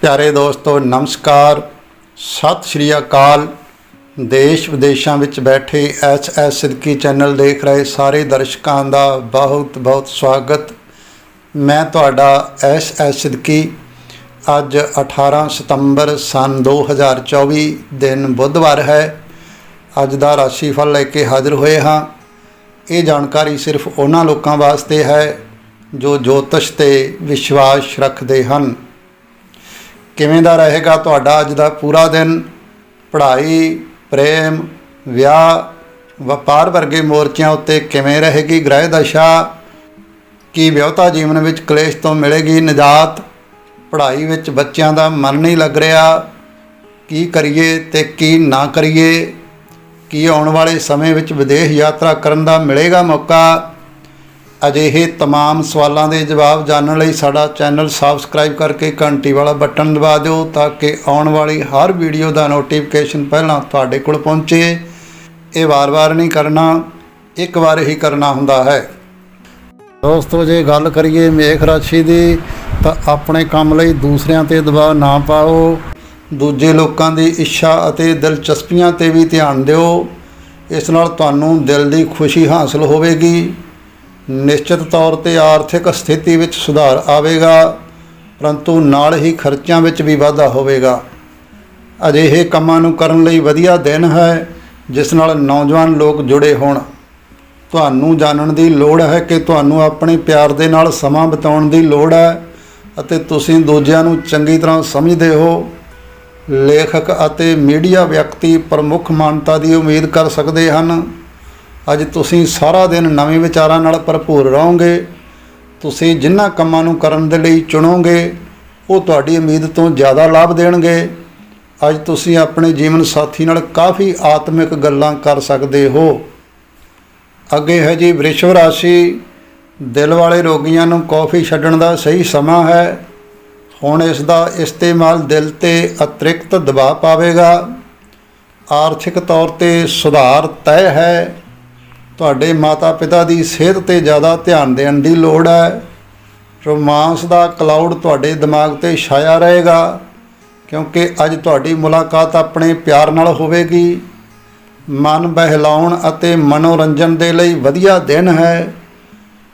ਪਿਆਰੇ ਦੋਸਤੋ, ਨਮਸਕਾਰ। ਸਤਿ ਸ਼੍ਰੀ ਅਕਾਲ। ਦੇਸ਼ ਵਿਦੇਸ਼ਾਂ ਵਿੱਚ ਬੈਠੇ ਐਸ ਐਸ ਸਿੱਧਕੀ ਚੈਨਲ ਦੇਖ ਰਹੇ ਸਾਰੇ ਦਰਸ਼ਕਾਂ ਦਾ ਬਹੁਤ ਬਹੁਤ ਸਵਾਗਤ। ਮੈਂ ਤੁਹਾਡਾ ਐਸ ਐਸ ਸਿੱਧਕੀ। ਅੱਜ 18 ਸਤੰਬਰ ਸਨ 2024 ਦਿਨ ਬੁੱਧਵਾਰ ਹੈ। ਅੱਜ ਦਾ ਰਾਸ਼ੀਫਲ ਲੈ ਕੇ ਹਾਜ਼ਰ ਹੋਏ ਹਾਂ। ਇਹ ਜਾਣਕਾਰੀ ਸਿਰਫ ਉਹਨਾਂ ਲੋਕਾਂ ਵਾਸਤੇ ਹੈ ਜੋ ਜੋਤਿਸ਼ ਤੇ ਵਿਸ਼ਵਾਸ ਰੱਖਦੇ ਹਨ। ਕਿਵੇਂ ਦਾ ਰਹੇਗਾ ਤੁਹਾਡਾ ਅੱਜ ਦਾ ਪੂਰਾ ਦਿਨ? ਪੜ੍ਹਾਈ, ਪ੍ਰੇਮ, ਵਿਆਹ, ਵਪਾਰ ਵਰਗੇ ਮੋਰਚਿਆਂ ਉੱਤੇ ਕਿਵੇਂ ਰਹੇਗੀ ਗ੍ਰਹਿ ਦਸ਼ਾ? ਕੀ ਵਿਆਹਤਾ ਜੀਵਨ ਵਿੱਚ ਕਲੇਸ਼ ਤੋਂ ਮਿਲੇਗੀ ਨਿਜਾਤ? ਪੜ੍ਹਾਈ ਵਿੱਚ ਬੱਚਿਆਂ ਦਾ ਮਨ ਨਹੀਂ ਲੱਗ ਰਿਹਾ। ਕੀ ਕਰੀਏ ਤੇ ਕੀ ਨਾ ਕਰੀਏ? ਕੀ ਆਉਣ ਵਾਲੇ ਸਮੇਂ ਵਿੱਚ ਵਿਦੇਸ਼ ਯਾਤਰਾ ਕਰਨ ਦਾ ਮਿਲੇਗਾ ਮੌਕਾ? ਅਜਿਹੇ तमाम ਸਵਾਲਾਂ ਦੇ ਜਵਾਬ ਜਾਣਨ ਲਈ ਸਾਡਾ ਚੈਨਲ ਸਬਸਕ੍ਰਾਈਬ ਕਰਕੇ ਘੰਟੀ ਵਾਲਾ ਬਟਨ ਦਬਾ ਦਿਓ ਤਾਂ ਕਿ ਆਉਣ ਵਾਲੀ ਹਰ ਵੀਡੀਓ ਦਾ ਨੋਟੀਫਿਕੇਸ਼ਨ ਪਹਿਲਾਂ ਤੁਹਾਡੇ ਕੋਲ ਪਹੁੰਚੇ ਇਹ ਵਾਰ-ਵਾਰ ਨਹੀਂ ਕਰਨਾ ਇੱਕ ਵਾਰ ਹੀ ਕਰਨਾ ਹੁੰਦਾ ਹੈ ਦੋਸਤੋ ਜੇ ਗੱਲ ਕਰੀਏ ਮੇਖ ਰਾਸ਼ੀ ਦੀ ਤਾਂ ਆਪਣੇ ਕੰਮ ਲਈ ਦੂਸਰਿਆਂ ਤੇ ਦਬਾਅ ਨਾ ਪਾਓ ਦੂਜੇ ਲੋਕਾਂ ਦੀ ਇੱਛਾ ਅਤੇ ਦਿਲਚਸਪੀਆਂ ਤੇ ਵੀ ਧਿਆਨ ਦਿਓ ਇਸ ਨਾਲ ਤੁਹਾਨੂੰ ਦਿਲ ਦੀ ਖੁਸ਼ੀ ਹਾਸਲ ਹੋਵੇਗੀ ਨਿਸ਼ਚਿਤ ਤੌਰ ਤੇ ਆਰਥਿਕ ਸਥਿਤੀ ਵਿੱਚ ਸੁਧਾਰ ਆਵੇਗਾ, ਪਰੰਤੂ ਨਾਲ ਹੀ ਖਰਚਿਆਂ ਵਿੱਚ ਵੀ ਵਾਧਾ ਹੋਵੇਗਾ। ਅਜਿਹੇ ਕੰਮਾਂ ਨੂੰ ਕਰਨ ਲਈ ਵਧੀਆ ਦਿਨ ਹੈ, ਜਿਸ ਨਾਲ ਨੌਜਵਾਨ ਲੋਕ ਜੁੜੇ ਹੋਣ। ਤੁਹਾਨੂੰ ਜਾਣਨ ਦੀ ਲੋੜ ਹੈ ਕਿ ਤੁਹਾਨੂੰ ਆਪਣੇ ਪਿਆਰ ਦੇ ਨਾਲ ਸਮਾਂ ਬਿਤਾਉਣ ਦੀ ਲੋੜ ਹੈ ਅਤੇ ਤੁਸੀਂ ਦੂਜਿਆਂ ਨੂੰ ਚੰਗੀ ਤਰ੍ਹਾਂ ਸਮਝਦੇ ਹੋ। ਲੇਖਕ ਅਤੇ ਮੀਡੀਆ ਵਿਅਕਤੀ ਪ੍ਰਮੁੱਖ ਮਾਨਤਾ ਦੀ ਉਮੀਦ ਕਰ ਸਕਦੇ ਹਨ। ਅੱਜ ਤੁਸੀਂ ਸਾਰਾ ਦਿਨ ਨਵੇਂ ਵਿਚਾਰਾਂ ਨਾਲ ਭਰਪੂਰ ਰਹੋਗੇ। ਤੁਸੀਂ ਜਿਨ੍ਹਾਂ ਕੰਮਾਂ ਨੂੰ ਕਰਨ ਦੇ ਲਈ ਚੁਣੋਗੇ, ਉਹ ਤੁਹਾਡੀ ਉਮੀਦ ਤੋਂ ਜ਼ਿਆਦਾ ਲਾਭ ਦੇਣਗੇ। ਅੱਜ ਤੁਸੀਂ ਆਪਣੇ ਜੀਵਨ ਸਾਥੀ ਨਾਲ ਕਾਫੀ ਆਤਮਿਕ ਗੱਲਾਂ ਕਰ ਸਕਦੇ ਹੋ। ਅੱਗੇ ਹੈ ਜੀ ਵ੍ਰਿਸ਼ਵ ਰਾਸ਼ੀ। ਦਿਲ ਵਾਲੇ ਰੋਗੀਆਂ ਨੂੰ ਕੌਫੀ ਛੱਡਣ ਦਾ ਸਹੀ ਸਮਾਂ ਹੈ। ਹੁਣ ਇਸ ਦਾ ਇਸਤੇਮਾਲ ਦਿਲ ਤੇ ਅਤਿਰਿਕਤ ਦਬਾਅ ਪਾਵੇਗਾ। ਆਰਥਿਕ ਤੌਰ ਤੇ ਸੁਧਾਰ ਤੈਅ ਹੈ। ਤੁਹਾਡੇ ਮਾਤਾ-ਪਿਤਾ ਦੀ ਸਿਹਤ ਤੇ ਜ਼ਿਆਦਾ ਧਿਆਨ ਦੇਣ ਦੀ ਲੋੜ ਹੈ। ਰੋਮਾਂਸ ਦਾ ਕਲਾਊਡ ਤੁਹਾਡੇ ਦਿਮਾਗ ਤੇ ਛਾਇਆ ਰਹੇਗਾ, ਕਿਉਂਕਿ ਅੱਜ ਤੁਹਾਡੀ ਮੁਲਾਕਾਤ ਆਪਣੇ ਪਿਆਰ ਨਾਲ ਹੋਵੇਗੀ। ਮਨ ਬਹਿਲਾਉਣ ਅਤੇ ਮਨੋਰੰਜਨ ਦੇ ਲਈ ਵਧੀਆ ਦਿਨ ਹੈ।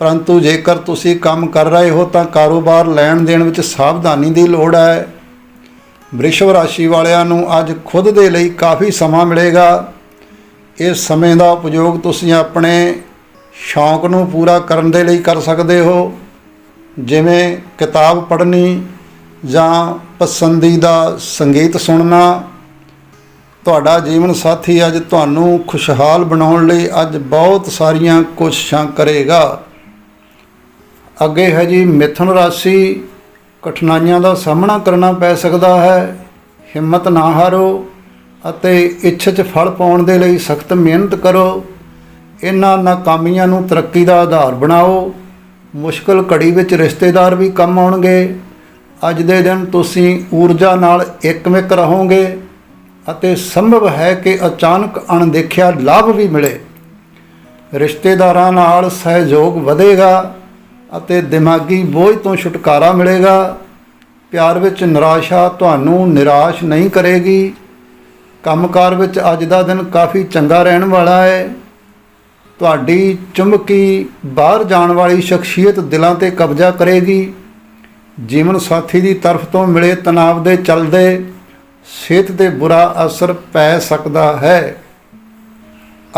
ਪਰੰਤੂ ਜੇਕਰ ਤੁਸੀਂ ਕੰਮ ਕਰ ਰਹੇ ਹੋ ਤਾਂ ਕਾਰੋਬਾਰ ਲੈਣ ਦੇਣ ਵਿੱਚ ਸਾਵਧਾਨੀ ਦੀ ਲੋੜ ਹੈ। ਵ੍ਰਿਸ਼ਵ ਰਾਸ਼ੀ ਵਾਲਿਆਂ ਨੂੰ ਅੱਜ ਖੁਦ ਦੇ ਲਈ ਕਾਫੀ ਸਮਾਂ ਮਿਲੇਗਾ। ਇਸ ਸਮੇਂ ਦਾ ਉਪਯੋਗ ਤੁਸੀਂ ਆਪਣੇ ਸ਼ੌਂਕ ਨੂੰ ਪੂਰਾ ਕਰਨ ਦੇ ਲਈ ਕਰ ਸਕਦੇ ਹੋ। ਜਿਵੇਂ ਕਿਤਾਬ ਪੜ੍ਹਨੀ ਜਾਂ ਪਸੰਦੀਦਾ ਸੰਗੀਤ ਸੁਣਨਾ। ਤੁਹਾਡਾ ਜੀਵਨ ਸਾਥੀ ਅੱਜ ਤੁਹਾਨੂੰ ਖੁਸ਼ਹਾਲ ਬਣਾਉਣ ਲਈ ਅੱਜ ਬਹੁਤ ਸਾਰੀਆਂ ਕੋਸ਼ਿਸ਼ਾਂ ਕਰੇਗਾ। ਅੱਗੇ ਹੈ ਜੀ ਮਿਥੁਨ ਰਾਸ਼ੀ। ਕਠਿਨਾਈਆਂ ਦਾ ਸਾਹਮਣਾ ਕਰਨਾ ਪੈ ਸਕਦਾ ਹੈ। ਹਿੰਮਤ ਨਾ ਹਾਰੋ। ਅਤੇ ਇੱਛਾ 'ਚ ਫਲ ਪਾਉਣ ਦੇ ਲਈ ਸਖਤ ਮਿਹਨਤ ਕਰੋ। ਇਹਨਾਂ ਨਾਕਾਮੀਆਂ ਨੂੰ ਤਰੱਕੀ ਦਾ ਆਧਾਰ ਬਣਾਓ। ਮੁਸ਼ਕਲ ਘੜੀ ਵਿੱਚ ਰਿਸ਼ਤੇਦਾਰ ਵੀ ਕੰਮ ਆਉਣਗੇ। ਅੱਜ ਦੇ ਦਿਨ ਤੁਸੀਂ ਊਰਜਾ ਨਾਲ ਇੱਕਮਿਕ ਰਹੋਗੇ ਅਤੇ ਸੰਭਵ ਹੈ ਕਿ ਅਚਾਨਕ ਅਣਦੇਖਿਆ ਲਾਭ ਵੀ ਮਿਲੇ। ਰਿਸ਼ਤੇਦਾਰਾਂ ਨਾਲ ਸਹਿਯੋਗ ਵਧੇਗਾ ਅਤੇ ਦਿਮਾਗੀ ਬੋਝ ਤੋਂ ਛੁਟਕਾਰਾ ਮਿਲੇਗਾ। ਪਿਆਰ ਵਿੱਚ ਨਿਰਾਸ਼ਾ ਤੁਹਾਨੂੰ ਨਿਰਾਸ਼ ਨਹੀਂ ਕਰੇਗੀ। ਕੰਮਕਾਰ ਵਿੱਚ ਅੱਜ ਦਾ ਦਿਨ ਕਾਫੀ ਚੰਗਾ ਰਹਿਣ ਵਾਲਾ ਹੈ। ਤੁਹਾਡੀ ਚੁੰਬਕੀ ਬਾਹਰ ਜਾਣ ਵਾਲੀ ਸ਼ਖਸੀਅਤ ਦਿਲਾਂ ਤੇ ਕਬਜ਼ਾ ਕਰੇਗੀ। ਜੀਵਨ ਸਾਥੀ ਦੀ ਤਰਫ ਤੋਂ ਮਿਲੇ ਤਣਾਅ ਦੇ ਚਲਦੇ ਸਿਹਤ ਤੇ ਬੁਰਾ ਅਸਰ ਪੈ ਸਕਦਾ ਹੈ।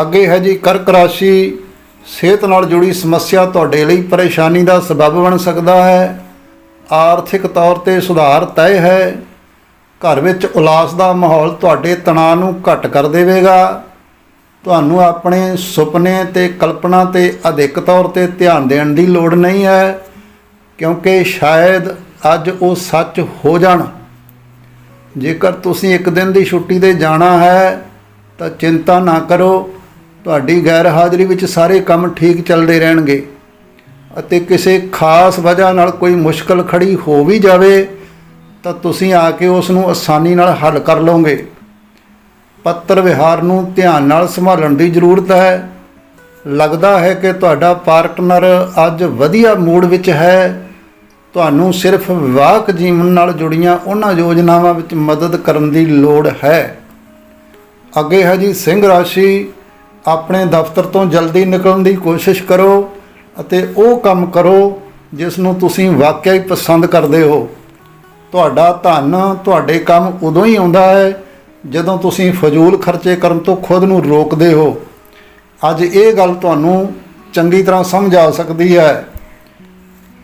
ਅੱਗੇ ਹੈ ਜੀ ਕਰਕ ਰਾਸ਼ੀ। ਸਿਹਤ ਨਾਲ ਜੁੜੀ ਸਮੱਸਿਆ ਤੁਹਾਡੇ ਲਈ ਪਰੇਸ਼ਾਨੀ ਦਾ ਸਬਬ ਬਣ ਸਕਦਾ ਹੈ। ਆਰਥਿਕ ਤੌਰ ਤੇ ਸੁਧਾਰ ਤੈਅ ਹੈ। ਘਰ ਵਿੱਚ ਉਲਾਸ ਦਾ ਮਾਹੌਲ ਤੁਹਾਡੇ ਤਣਾਅ ਨੂੰ ਘਟ ਕਰ ਦੇਵੇਗਾ। ਤੁਹਾਨੂੰ ਆਪਣੇ ਸੁਪਨੇ ਤੇ ਕਲਪਨਾ ਤੇ ਅਧਿਕ ਤੌਰ ਤੇ ਧਿਆਨ ਦੇਣ ਦੀ ਲੋੜ ਨਹੀਂ ਹੈ, ਕਿਉਂਕਿ ਸ਼ਾਇਦ ਅੱਜ ਉਹ ਸੱਚ ਹੋ ਜਾਣ। ਜੇਕਰ ਤੁਸੀਂ ਇੱਕ ਦਿਨ ਦੀ ਛੁੱਟੀ ਤੇ ਜਾਣਾ ਹੈ, ਤਾਂ ਚਿੰਤਾ ਨਾ ਕਰੋ, ਤੁਹਾਡੀ ਗੈਰ ਹਾਜ਼ਰੀ ਵਿੱਚ ਸਾਰੇ ਕੰਮ ਠੀਕ ਚੱਲਦੇ ਰਹਿਣਗੇ। ਅਤੇ ਕਿਸੇ ਖਾਸ ਵਜ੍ਹਾ ਨਾਲ ਕੋਈ ਮੁਸ਼ਕਲ ਖੜੀ ਹੋ ਵੀ ਜਾਵੇ ਤਾਂ ਤੁਸੀਂ ਆ ਕੇ ਉਸ ਨੂੰ ਆਸਾਨੀ ਨਾਲ ਹੱਲ ਕਰ ਲਓਗੇ। ਪੱਤਰ ਵਿਹਾਰ ਨੂੰ ਧਿਆਨ ਨਾਲ ਸੰਭਾਲਣ ਦੀ ਜ਼ਰੂਰਤ ਹੈ। ਲੱਗਦਾ ਹੈ ਕਿ ਤੁਹਾਡਾ ਪਾਰਟਨਰ ਅੱਜ ਵਧੀਆ ਮੂਡ ਵਿੱਚ ਹੈ। ਤੁਹਾਨੂੰ ਸਿਰਫ ਵਿਵਾਹਕ ਜੀਵਨ ਨਾਲ ਜੁੜੀਆਂ ਉਹਨਾਂ ਯੋਜਨਾਵਾਂ ਵਿੱਚ ਮਦਦ ਕਰਨ ਦੀ ਲੋੜ ਹੈ। ਅੱਗੇ ਹੈ ਜੀ, ਸਿੰਘ ਰਾਸ਼ੀ, ਆਪਣੇ ਦਫ਼ਤਰ ਤੋਂ ਜਲਦੀ ਨਿਕਲਣ ਦੀ ਕੋਸ਼ਿਸ਼ ਕਰੋ ਅਤੇ ਉਹ ਕੰਮ ਕਰੋ ਜਿਸ ਨੂੰ ਤੁਸੀਂ ਵਾਕਿਆ ਹੀ ਪਸੰਦ ਕਰਦੇ ਹੋ। ਤੁਹਾਡਾ ਧਨ ਤੁਹਾਡੇ ਕੰਮ ਉਦੋਂ ਹੀ ਆਉਂਦਾ ਹੈ ਜਦੋਂ ਤੁਸੀਂ ਫਜ਼ੂਲ ਖਰਚੇ ਕਰਨ ਤੋਂ ਖੁਦ ਨੂੰ ਰੋਕਦੇ ਹੋ। ਅੱਜ ਇਹ ਗੱਲ ਤੁਹਾਨੂੰ ਚੰਗੀ ਤਰ੍ਹਾਂ ਸਮਝ ਆ ਸਕਦੀ ਹੈ।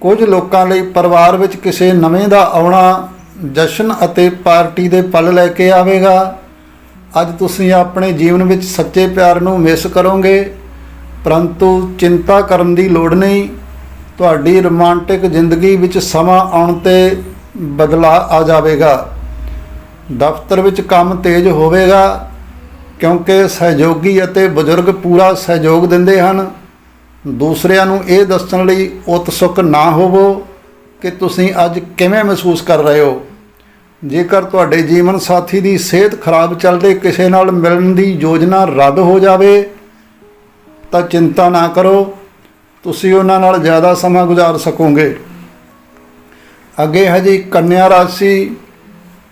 ਕੁਝ ਲੋਕਾਂ ਲਈ ਪਰਿਵਾਰ ਵਿੱਚ ਕਿਸੇ ਨਵੇਂ ਦਾ ਆਉਣਾ ਜਸ਼ਨ ਅਤੇ ਪਾਰਟੀ ਦੇ ਪਲ ਲੈ ਕੇ ਆਵੇਗਾ। ਅੱਜ ਤੁਸੀਂ ਆਪਣੇ ਜੀਵਨ ਵਿੱਚ ਸੱਚੇ ਪਿਆਰ ਨੂੰ ਮਿਸ ਕਰੋਗੇ, ਪਰੰਤੂ ਚਿੰਤਾ ਕਰਨ ਦੀ ਲੋੜ ਨਹੀਂ। ਤੁਹਾਡੀ ਰੋਮਾਂਟਿਕ ਜ਼ਿੰਦਗੀ ਵਿੱਚ ਸਮਾਂ ਆਉਣ ਤੇ ਬਦਲਾਅ ਆ ਜਾਵੇਗਾ। ਦਫ਼ਤਰ ਵਿੱਚ ਕੰਮ ਤੇਜ਼ ਹੋਵੇਗਾ ਕਿਉਂਕਿ ਸਹਿਯੋਗੀ ਅਤੇ ਬਜ਼ੁਰਗ ਪੂਰਾ ਸਹਿਯੋਗ ਦਿੰਦੇ ਹਨ। ਦੂਸਰਿਆਂ ਨੂੰ ਇਹ ਦੱਸਣ ਲਈ ਉਤਸੁਕ ਨਾ ਹੋਵੋ ਕਿ ਤੁਸੀਂ ਅੱਜ ਕਿਵੇਂ ਮਹਿਸੂਸ ਕਰ ਰਹੇ ਹੋ। ਜੇਕਰ ਤੁਹਾਡੇ ਜੀਵਨ ਸਾਥੀ ਦੀ ਸਿਹਤ ਖਰਾਬ ਚੱਲਦੇ ਕਿਸੇ ਨਾਲ ਮਿਲਣ ਦੀ ਯੋਜਨਾ ਰੱਦ ਹੋ ਜਾਵੇ, ਤਾਂ ਚਿੰਤਾ ਨਾ ਕਰੋ, ਤੁਸੀਂ ਉਹਨਾਂ ਨਾਲ ਜ਼ਿਆਦਾ ਸਮਾਂ ਗੁਜ਼ਾਰ ਸਕੋਗੇ। ਅੱਗੇ ਹੈ ਜੀ ਕੰਨਿਆ ਰਾਸ਼ੀ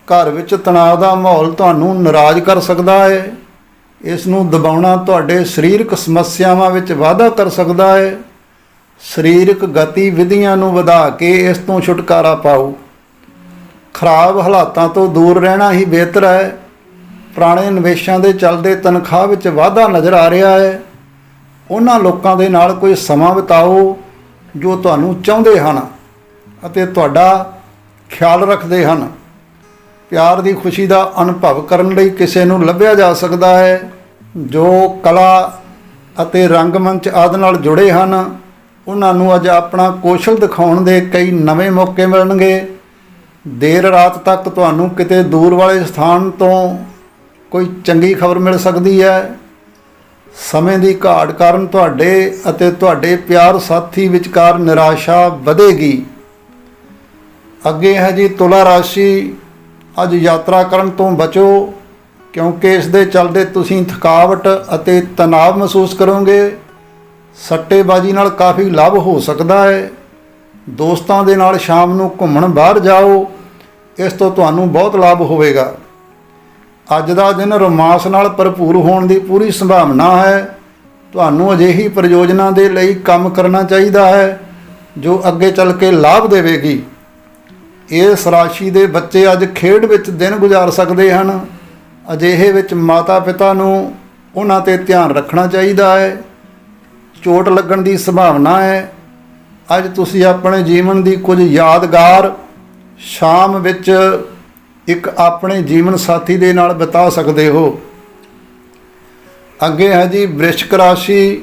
ਘਰ ਵਿੱਚ ਤਣਾਅ ਦਾ ਮਾਹੌਲ ਤੁਹਾਨੂੰ ਨਾਰਾਜ਼ ਕਰ ਸਕਦਾ ਹੈ ਇਸ ਨੂੰ ਦਬਾਉਣਾ ਤੁਹਾਡੇ ਸਰੀਰਕ ਸਮੱਸਿਆਵਾਂ ਵਿੱਚ ਵਾਧਾ ਕਰ ਸਕਦਾ ਹੈ ਸਰੀਰਕ ਗਤੀਵਿਧੀਆਂ ਨੂੰ ਵਧਾ ਕੇ ਇਸ ਤੋਂ ਛੁਟਕਾਰਾ ਪਾਓ। ਖਰਾਬ ਹਾਲਾਤਾਂ ਤੋਂ ਦੂਰ ਰਹਿਣਾ ਹੀ ਬਿਹਤਰ ਹੈ। ਪੁਰਾਣੇ ਨਿਵੇਸ਼ਾਂ ਦੇ ਚੱਲਦੇ ਤਨਖਾਹ ਵਿੱਚ ਵਾਧਾ ਨਜ਼ਰ ਆ ਰਿਹਾ ਹੈ ਉਹਨਾਂ ਲੋਕਾਂ ਦੇ ਨਾਲ ਕੋਈ ਸਮਾਂ ਬਿਤਾਓ ਜੋ ਤੁਹਾਨੂੰ ਚਾਹੁੰਦੇ ਹਨ। ਅਤੇ ਤੁਹਾਡਾ ਖਿਆਲ ਰੱਖਦੇ ਹਨ। ਪਿਆਰ ਦੀ ਖੁਸ਼ੀ ਦਾ ਅਨੁਭਵ ਕਰਨ ਲਈ ਕਿਸੇ ਨੂੰ ਲੱਭਿਆ ਜਾ ਸਕਦਾ ਹੈ, ਜੋ ਕਲਾ ਅਤੇ ਰੰਗਮੰਚ ਆਦਿ ਨਾਲ ਜੁੜੇ ਹਨ। ਉਹਨਾਂ ਨੂੰ ਅੱਜ ਆਪਣਾ ਕੌਸ਼ਲ ਦਿਖਾਉਣ ਦੇ ਕਈ ਨਵੇਂ ਮੌਕੇ ਮਿਲਣਗੇ। ਦੇਰ ਰਾਤ ਤੱਕ ਤੁਹਾਨੂੰ ਕਿਤੇ ਦੂਰ ਵਾਲੇ ਸਥਾਨ ਤੋਂ ਕੋਈ ਚੰਗੀ ਖਬਰ ਮਿਲ ਸਕਦੀ ਹੈ। ਸਮੇਂ ਦੀ ਘਾਟ ਕਾਰਨ ਤੁਹਾਡੇ ਅਤੇ ਤੁਹਾਡੇ ਪਿਆਰ ਸਾਥੀ ਵਿਚਕਾਰ ਨਿਰਾਸ਼ਾ ਵਧੇਗੀ। ਅੱਗੇ ਹੈ ਜੀ ਤੁਲਾ ਰਾਸ਼ੀ, ਅੱਜ ਯਾਤਰਾ ਕਰਨ ਤੋਂ ਬਚੋ, ਕਿਉਂਕਿ ਇਸ ਦੇ ਚੱਲਦੇ ਤੁਸੀਂ ਥਕਾਵਟ ਅਤੇ ਤਣਾਅ ਮਹਿਸੂਸ ਕਰੋਗੇ। ਸੱਟੇਬਾਜ਼ੀ ਨਾਲ ਕਾਫੀ ਲਾਭ ਹੋ ਸਕਦਾ ਹੈ। ਦੋਸਤਾਂ ਦੇ ਨਾਲ ਸ਼ਾਮ ਨੂੰ ਘੁੰਮਣ ਬਾਹਰ ਜਾਓ, ਇਸ ਤੋਂ ਤੁਹਾਨੂੰ ਬਹੁਤ ਲਾਭ ਹੋਵੇਗਾ। ਅੱਜ ਦਾ ਦਿਨ ਰੋਮਾਂਸ ਨਾਲ ਭਰਪੂਰ ਹੋਣ ਦੀ ਪੂਰੀ ਸੰਭਾਵਨਾ ਹੈ। ਤੁਹਾਨੂੰ ਅਜਿਹੀ ਪ੍ਰਯੋਜਨਾ ਦੇ ਲਈ ਕੰਮ ਕਰਨਾ ਚਾਹੀਦਾ ਹੈ, ਜੋ ਅੱਗੇ ਚੱਲ ਕੇ ਲਾਭ ਦੇਵੇਗੀ। ਇਸ ਰਾਸ਼ੀ ਦੇ ਬੱਚੇ ਅੱਜ ਖੇਡ ਵਿੱਚ ਦਿਨ ਗੁਜ਼ਾਰ ਸਕਦੇ ਹਨ। ਅਜਿਹੇ ਵਿੱਚ ਮਾਤਾ-ਪਿਤਾ ਨੂੰ ਉਹਨਾਂ ਤੇ ਧਿਆਨ ਰੱਖਣਾ ਚਾਹੀਦਾ ਹੈ। ਚੋਟ ਲੱਗਣ ਦੀ ਸੰਭਾਵਨਾ ਹੈ। ਅੱਜ ਤੁਸੀਂ ਆਪਣੇ ਜੀਵਨ ਦੀ ਕੁਝ ਯਾਦਗਾਰ ਸ਼ਾਮ ਵਿੱਚ ਇੱਕ ਆਪਣੇ ਜੀਵਨ ਸਾਥੀ ਦੇ ਨਾਲ ਬਿਤਾ ਸਕਦੇ ਹੋ। ਅੱਗੇ ਹੈ ਜੀ ਵ੍ਰਿਸ਼ਕ ਰਾਸ਼ੀ।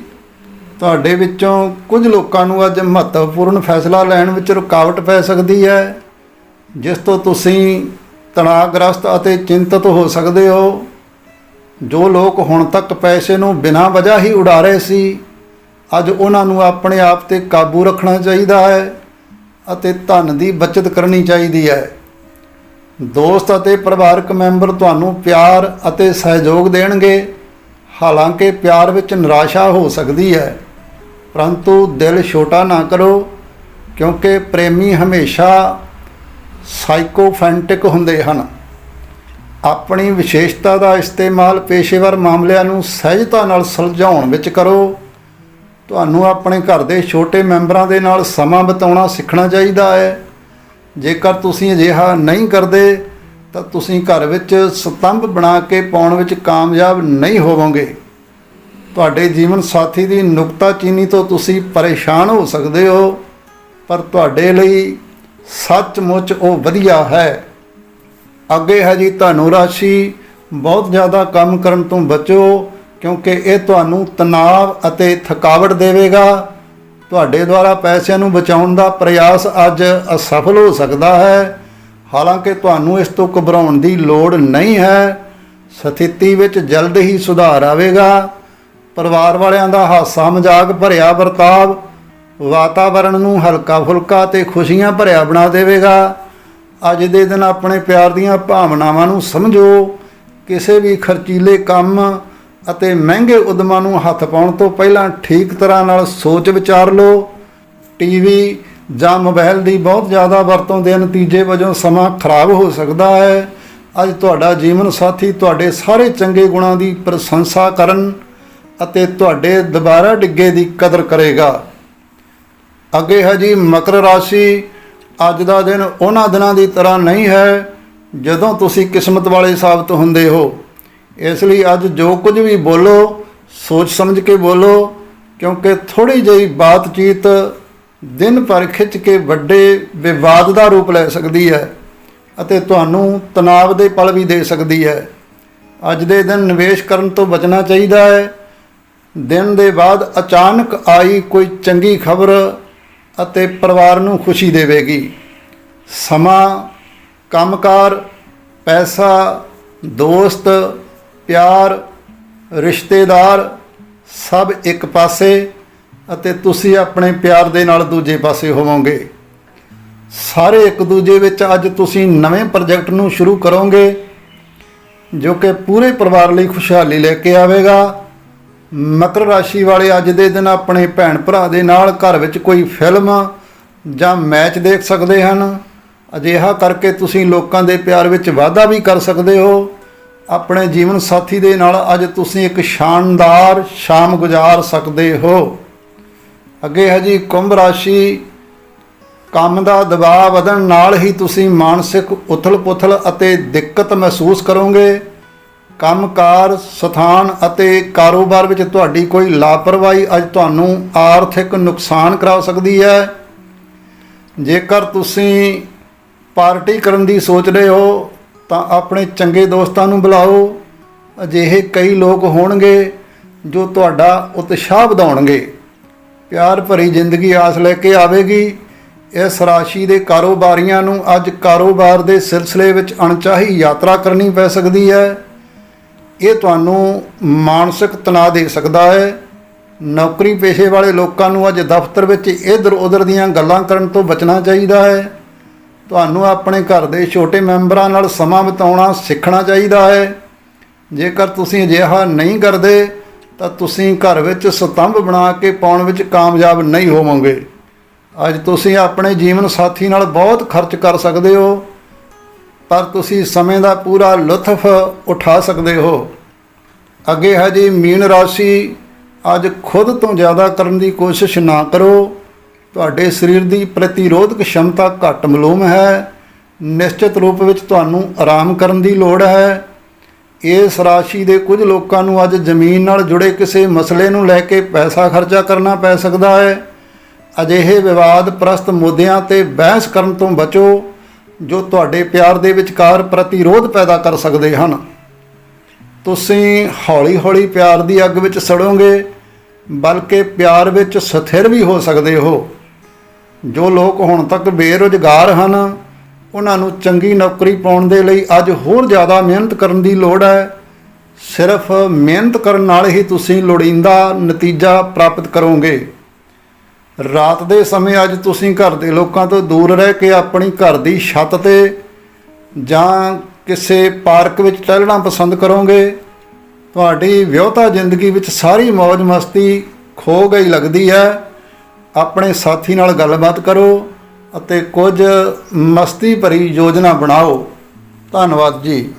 ਤੁਹਾਡੇ ਵਿੱਚੋਂ ਕੁਝ ਲੋਕਾਂ ਨੂੰ ਅੱਜ ਮਹੱਤਵਪੂਰਨ ਫੈਸਲਾ ਲੈਣ ਵਿੱਚ ਰੁਕਾਵਟ ਪੈ ਸਕਦੀ ਹੈ। ਜਿਸ ਤੋਂ ਤੁਸੀਂ ਤਣਾਅਗ੍ਰਸਤ ਅਤੇ ਚਿੰਤਤ ਹੋ ਸਕਦੇ ਹੋ, ਜੋ ਲੋਕ ਹੁਣ ਤੱਕ ਪੈਸੇ ਨੂੰ ਬਿਨਾਂ ਵਜ੍ਹਾ ਹੀ ਉਡਾ ਰਹੇ ਸੀ, ਅੱਜ ਉਹਨਾਂ ਨੂੰ ਆਪਣੇ ਆਪ ਤੇ ਕਾਬੂ ਰੱਖਣਾ ਚਾਹੀਦਾ ਹੈ ਅਤੇ ਧਨ ਦੀ ਬਚਤ ਕਰਨੀ ਚਾਹੀਦੀ ਹੈ। ਦੋਸਤ ਅਤੇ ਪਰਿਵਾਰਕ ਮੈਂਬਰ ਤੁਹਾਨੂੰ ਪਿਆਰ ਅਤੇ ਸਹਿਯੋਗ ਦੇਣਗੇ। ਹਾਲਾਂਕਿ ਪਿਆਰ ਵਿੱਚ ਨਿਰਾਸ਼ਾ ਹੋ ਸਕਦੀ ਹੈ, ਪਰੰਤੂ ਦਿਲ ਛੋਟਾ ਨਾ ਕਰੋ, ਕਿਉਂਕਿ ਪ੍ਰੇਮੀ ਹਮੇਸ਼ਾ ਸਾਈਕੋਫੈਂਟਿਕ ਹੁੰਦੇ ਹਨ। ਆਪਣੀ ਵਿਸ਼ੇਸ਼ਤਾ ਦਾ ਇਸਤੇਮਾਲ ਪੇਸ਼ੇਵਰ ਮਾਮਲਿਆਂ ਨੂੰ ਸਹਿਜਤਾ ਨਾਲ ਸੁਲਝਾਉਣ ਵਿੱਚ ਕਰੋ। ਤੁਹਾਨੂੰ ਆਪਣੇ ਘਰ ਦੇ ਛੋਟੇ ਮੈਂਬਰਾਂ ਦੇ ਨਾਲ ਸਮਾਂ ਬਿਤਾਉਣਾ ਸਿੱਖਣਾ ਚਾਹੀਦਾ ਹੈ। ਜੇਕਰ ਤੁਸੀਂ ਅਜਿਹਾ ਨਹੀਂ ਕਰਦੇ, ਤਾਂ ਤੁਸੀਂ ਘਰ ਵਿੱਚ ਸਤੰਭ ਬਣਾ ਕੇ ਪਾਉਣ ਵਿੱਚ ਕਾਮਯਾਬ ਨਹੀਂ ਹੋਵੋਗੇ। ਤੁਹਾਡੇ ਜੀਵਨ ਸਾਥੀ ਦੀ ਨੁਕਤਾਚੀਨੀ ਤੋਂ ਤੁਸੀਂ ਪਰੇਸ਼ਾਨ ਹੋ ਸਕਦੇ ਹੋ, ਪਰ ਤੁਹਾਡੇ ਲਈ ਸੱਚਮੁੱਚ ਉਹ ਵਧੀਆ ਹੈ। ਅੱਗੇ ਹੈ ਜੀ ਧਨੁ ਰਾਸ਼ੀ। ਬਹੁਤ ਜ਼ਿਆਦਾ ਕੰਮ ਕਰਨ ਤੋਂ ਬਚੋ, ਕਿਉਂਕਿ ਇਹ ਤੁਹਾਨੂੰ ਤਣਾਅ ਅਤੇ ਥਕਾਵਟ ਦੇਵੇਗਾ। ਤੁਹਾਡੇ ਦੁਆਰਾ ਪੈਸਿਆਂ ਨੂੰ ਬਚਾਉਣ ਦਾ ਪ੍ਰਯਾਸ ਅੱਜ ਅਸਫਲ ਹੋ ਸਕਦਾ ਹੈ। ਹਾਲਾਂਕਿ ਤੁਹਾਨੂੰ ਇਸ ਤੋਂ ਘਬਰਾਉਣ ਦੀ ਲੋੜ ਨਹੀਂ ਹੈ। ਸਥਿਤੀ ਵਿੱਚ ਜਲਦ ਹੀ ਸੁਧਾਰ ਆਵੇਗਾ। ਪਰਿਵਾਰ ਵਾਲਿਆਂ ਦਾ ਹਾਸਾ ਮਜ਼ਾਕ ਭਰਿਆ ਵਰਤਾਵ ਵਾਤਾਵਰਣ ਨੂੰ ਹਲਕਾ ਫੁਲਕਾ ਤੇ ਖੁਸ਼ੀਆਂ ਭਰਿਆ ਬਣਾ ਦੇਵੇਗਾ। ਅੱਜ ਦੇ ਦਿਨ ਆਪਣੇ ਪਿਆਰ ਦੀਆਂ ਭਾਵਨਾਵਾਂ ਨੂੰ ਸਮਝੋ। ਕਿਸੇ ਵੀ ਖਰਚੀਲੇ ਕੰਮ ਅਤੇ ਮਹਿੰਗੇ ਉਦਮਾਂ ਨੂੰ ਹੱਥ ਪਾਉਣ ਤੋਂ ਪਹਿਲਾਂ ਠੀਕ ਤਰ੍ਹਾਂ ਨਾਲ ਸੋਚ ਵਿਚਾਰ ਲਓ। ਟੀਵੀ ਜਾਂ ਮੋਬਾਈਲ ਦੀ ਬਹੁਤ ਜ਼ਿਆਦਾ ਵਰਤੋਂ ਦੇ ਨਤੀਜੇ ਵਜੋਂ ਸਮਾਂ ਖਰਾਬ ਹੋ ਸਕਦਾ ਹੈ। ਅੱਜ ਤੁਹਾਡਾ ਜੀਵਨ ਸਾਥੀ ਤੁਹਾਡੇ ਸਾਰੇ ਚੰਗੇ ਗੁਣਾਂ ਦੀ ਪ੍ਰਸ਼ੰਸਾ ਕਰਨ ਅਤੇ ਤੁਹਾਡੇ ਦੁਬਾਰਾ ਡਿੱਗੇ ਦੀ ਕਦਰ ਕਰੇਗਾ। ਅੱਗੇ ਹੈ ਜੀ ਮਕਰ ਰਾਸ਼ੀ। ਅੱਜ ਦਾ ਦਿਨ ਉਹਨਾਂ ਦਿਨਾਂ ਦੀ ਤਰ੍ਹਾਂ ਨਹੀਂ ਹੈ ਜਦੋਂ ਤੁਸੀਂ ਕਿਸਮਤ ਵਾਲੇ ਸਾਬਤ ਹੁੰਦੇ ਹੋ। ਇਸ ਲਈ ਅੱਜ ਜੋ ਕੁਝ ਵੀ ਬੋਲੋ, ਸੋਚ ਸਮਝ ਕੇ ਬੋਲੋ, ਕਿਉਂਕਿ ਥੋੜੀ ਜਿਹੀ ਬਾਤਚੀਤ ਦਿਨ ਭਰ ਖਿੱਚ ਕੇ ਵੱਡੇ ਵਿਵਾਦ ਦਾ ਰੂਪ ਲੈ ਸਕਦੀ ਹੈ ਅਤੇ ਤੁਹਾਨੂੰ ਤਣਾਅ ਦੇ ਪਲ ਵੀ ਦੇ ਸਕਦੀ ਹੈ। ਅੱਜ ਦੇ ਦਿਨ ਨਿਵੇਸ਼ ਕਰਨ ਤੋਂ ਬਚਣਾ ਚਾਹੀਦਾ ਹੈ। ਦਿਨ ਦੇ ਬਾਅਦ ਅਚਾਨਕ ਆਈ ਕੋਈ ਚੰਗੀ ਖਬਰ ਅਤੇ ਪਰਿਵਾਰ ਨੂੰ ਖੁਸ਼ੀ ਦੇਵੇਗੀ। ਸਮਾਂ, ਕੰਮਕਾਰ, ਪੈਸਾ, ਦੋਸਤ, ਪਿਆਰ, ਰਿਸ਼ਤੇਦਾਰ, ਸਭ ਇੱਕ ਪਾਸੇ ਅਤੇ ਤੁਸੀਂ ਆਪਣੇ ਪਿਆਰ ਦੇ ਨਾਲ ਦੂਜੇ ਪਾਸੇ ਹੋਵੋਗੇ। ਸਾਰੇ ਇੱਕ ਦੂਜੇ ਵਿੱਚ ਅੱਜ ਤੁਸੀਂ ਨਵੇਂ ਪ੍ਰੋਜੈਕਟ ਨੂੰ ਸ਼ੁਰੂ ਕਰੋਗੇ, ਜੋ ਕਿ ਪੂਰੇ ਪਰਿਵਾਰ ਲਈ ਖੁਸ਼ਹਾਲੀ ਲੈ ਕੇ ਆਵੇਗਾ ਮਕਰ ਰਾਸ਼ੀ ਵਾਲੇ ਅੱਜ ਦੇ ਦਿਨ ਆਪਣੇ ਭੈਣ ਭਰਾ ਦੇ ਨਾਲ ਘਰ ਵਿੱਚ ਕੋਈ ਫਿਲਮ ਜਾਂ ਮੈਚ ਦੇਖ ਸਕਦੇ ਹਨ। ਅਜਿਹਾ ਕਰਕੇ ਤੁਸੀਂ ਲੋਕਾਂ ਦੇ ਪਿਆਰ ਵਿੱਚ ਵਾਧਾ ਵੀ ਕਰ ਸਕਦੇ ਹੋ। ਆਪਣੇ ਜੀਵਨ ਸਾਥੀ ਦੇ ਨਾਲ ਅੱਜ ਤੁਸੀਂ ਇੱਕ ਸ਼ਾਨਦਾਰ ਸ਼ਾਮ ਗੁਜ਼ਾਰ ਸਕਦੇ ਹੋ। ਅੱਗੇ ਹੈ ਜੀ, ਕੁੰਭ ਰਾਸ਼ੀ। ਕੰਮ ਦਾ ਦਬਾਅ ਵਧਣ ਨਾਲ ਹੀ ਤੁਸੀਂ ਮਾਨਸਿਕ ਉਥਲ-ਪੁਥਲ ਅਤੇ ਦਿੱਕਤ ਮਹਿਸੂਸ ਕਰੋਗੇ। ਕੰਮਕਾਰ, ਸਥਾਨ ਅਤੇ ਕਾਰੋਬਾਰ ਵਿੱਚ ਤੁਹਾਡੀ ਕੋਈ ਲਾਪਰਵਾਹੀ ਅੱਜ ਤੁਹਾਨੂੰ ਆਰਥਿਕ ਨੁਕਸਾਨ ਕਰਾ ਸਕਦੀ ਹੈ। ਜੇਕਰ ਤੁਸੀਂ ਪਾਰਟੀ ਕਰਨ ਦੀ ਸੋਚ ਰਹੇ ਹੋ, ਤਾਂ ਆਪਣੇ ਚੰਗੇ ਦੋਸਤਾਂ ਨੂੰ ਬੁਲਾਓ। ਅਜਿਹੇ ਕਈ ਲੋਕ ਹੋਣਗੇ ਜੋ ਤੁਹਾਡਾ ਉਤਸ਼ਾਹ ਵਧਾਉਣਗੇ। ਪਿਆਰ ਭਰੀ ਜ਼ਿੰਦਗੀ ਆਸ ਲੈ ਕੇ ਆਵੇਗੀ। ਇਸ ਰਾਸ਼ੀ ਦੇ ਕਾਰੋਬਾਰੀਆਂ ਨੂੰ ਅੱਜ ਕਾਰੋਬਾਰ ਦੇ ਸਿਲਸਿਲੇ ਵਿੱਚ ਅਣਚਾਹੀ ਯਾਤਰਾ ਕਰਨੀ ਪੈ ਸਕਦੀ ਹੈ। ਇਹ ਤੁਹਾਨੂੰ ਮਾਨਸਿਕ ਤਣਾਅ ਦੇ ਸਕਦਾ ਹੈ। ਨੌਕਰੀ ਪੇਸ਼ੇ ਵਾਲੇ ਲੋਕਾਂ ਨੂੰ ਅੱਜ ਦਫ਼ਤਰ ਵਿੱਚ ਇਧਰ ਉਧਰ ਦੀਆਂ ਗੱਲਾਂ ਕਰਨ ਤੋਂ ਬਚਣਾ ਚਾਹੀਦਾ ਹੈ। ਤੁਹਾਨੂੰ ਆਪਣੇ ਘਰ ਦੇ ਛੋਟੇ ਮੈਂਬਰਾਂ ਨਾਲ ਸਮਾਂ ਬਿਤਾਉਣਾ, ਸਿੱਖਣਾ ਚਾਹੀਦਾ ਹੈ। ਜੇਕਰ ਤੁਸੀਂ ਅਜਿਹਾ ਨਹੀਂ ਕਰਦੇ, ਤਾਂ ਤੁਸੀਂ ਘਰ ਵਿੱਚ ਸਤੰਭ ਬਣਾ ਕੇ ਪਾਉਣ ਵਿੱਚ ਕਾਮਯਾਬ ਨਹੀਂ ਹੋਵੋਗੇ। ਅੱਜ ਤੁਸੀਂ ਆਪਣੇ ਜੀਵਨ ਸਾਥੀ ਨਾਲ ਬਹੁਤ ਖਰਚ ਕਰ ਸਕਦੇ ਹੋ। ਪਰ ਤੁਸੀਂ ਸਮੇਂ ਦਾ ਪੂਰਾ ਲੁਤਫ ਉਠਾ ਸਕਦੇ ਹੋ। ਅੱਗੇ ਹੈ ਜੀ, ਮੀਨ ਰਾਸ਼ੀ, ਅੱਜ ਖੁਦ ਤੋਂ ਜ਼ਿਆਦਾ ਕਰਨ ਦੀ ਕੋਸ਼ਿਸ਼ ਨਾ ਕਰੋ। ਤੁਹਾਡੇ ਸਰੀਰ ਦੀ ਪ੍ਰਤੀਰੋਧਕ ਸ਼ਮਤਾ ਘੱਟ ਮਲੂਮ ਹੈ। ਨਿਸ਼ਚਿਤ ਰੂਪ ਵਿੱਚ ਤੁਹਾਨੂੰ ਆਰਾਮ ਕਰਨ ਦੀ ਲੋੜ ਹੈ। ਇਸ ਰਾਸ਼ੀ ਦੇ ਕੁਝ ਲੋਕਾਂ ਨੂੰ ਅੱਜ ਜ਼ਮੀਨ ਨਾਲ ਜੁੜੇ ਕਿਸੇ ਮਸਲੇ ਨੂੰ ਲੈ ਕੇ ਪੈਸਾ ਖਰਚਾ ਕਰਨਾ ਪੈ ਸਕਦਾ ਹੈ। ਅਜਿਹੇ ਵਿਵਾਦ ਪ੍ਰਸਤ ਮੁੱਦਿਆਂ ਤੇ ਬਹਿਸ ਕਰਨ ਤੋਂ ਬਚੋ। ਜੋ ਤੁਹਾਡੇ ਪਿਆਰ ਦੇ ਵਿਚਕਾਰ ਪ੍ਰਤੀਰੋਧ ਪੈਦਾ ਕਰ ਸਕਦੇ ਹਨ। ਤੁਸੀਂ ਹੌਲੀ-ਹੌਲੀ ਪਿਆਰ ਦੀ ਅੱਗ ਵਿੱਚ ਸੜੋਗੇ, ਬਲਕਿ ਪਿਆਰ ਵਿੱਚ ਸਥਿਰ ਵੀ ਹੋ ਸਕਦੇ ਹੋ। ਜੋ ਲੋਕ ਹੁਣ ਤੱਕ ਬੇਰੁਜ਼ਗਾਰ ਹਨ, ਉਹਨਾਂ ਨੂੰ ਚੰਗੀ ਨੌਕਰੀ ਪਾਉਣ ਦੇ ਲਈ ਅੱਜ ਹੋਰ ਜ਼ਿਆਦਾ ਮਿਹਨਤ ਕਰਨ ਦੀ ਲੋੜ ਹੈ। ਸਿਰਫ ਮਿਹਨਤ ਕਰਨ ਨਾਲ ਹੀ ਤੁਸੀਂ ਲੋੜੀਂਦਾ ਨਤੀਜਾ ਪ੍ਰਾਪਤ ਕਰੋਗੇ। ਰਾਤ ਦੇ ਸਮੇਂ ਅੱਜ ਤੁਸੀਂ ਘਰ ਦੇ ਲੋਕਾਂ ਤੋਂ ਦੂਰ ਰਹਿ ਕੇ ਆਪਣੀ ਘਰ ਦੀ ਛੱਤ ਤੇ ਜਾਂ ਕਿਸੇ ਪਾਰਕ ਵਿੱਚ ਟਹਿਲਣਾ ਪਸੰਦ ਕਰੋਗੇ, ਤੁਹਾਡੀ ਵਿਆਹਤਾ ਜ਼ਿੰਦਗੀ ਵਿੱਚ ਸਾਰੀ ਮौज ਮਸਤੀ ਖੋ ਗਈ ਲੱਗਦੀ ਹੈ। ਆਪਣੇ ਸਾਥੀ ਨਾਲ ਗੱਲਬਾਤ ਕਰੋ ਅਤੇ ਕੁਝ ਮਸਤੀ ਭਰੀ ਯੋਜਨਾ ਬਣਾਓ। ਧੰਨਵਾਦ ਜੀ।